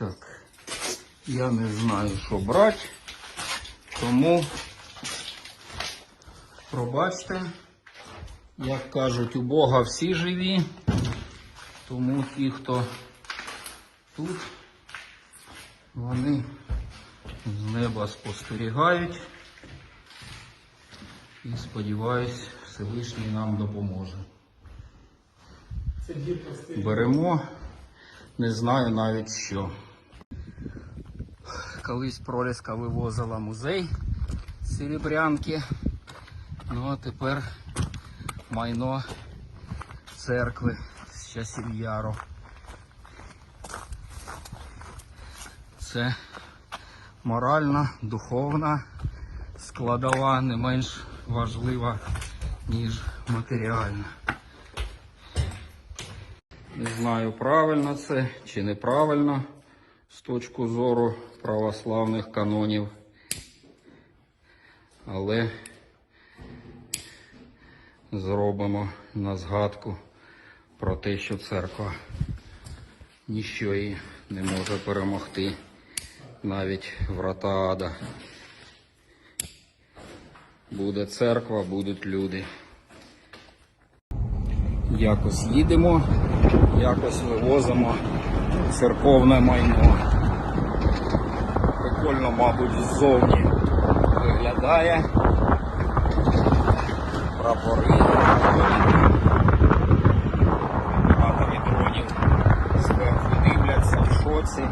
Так, я не знаю, що брати, тому пробачте, як кажуть, у Бога всі живі, тому ті, хто тут, вони з неба спостерігають. І сподіваюсь, Всевишній нам допоможе. Беремо, не знаю навіть що. Колись проліска вивозила музей Серебрянки. Ну а тепер майно церкви з часів Яру. Це моральна, духовна складова не менш важлива, ніж матеріальна. Не знаю, правильно це чи неправильно з точки зору православних канонів. Але зробимо на згадку про те, що церква ніщо не може перемогти, навіть врата ада. Буде церква, будуть люди. Якось їдемо, якось вивозимо церковне майно. Прикольно, мабуть, ззовні виглядає. Прапори. Багато дронів зверху дивляться в шоці.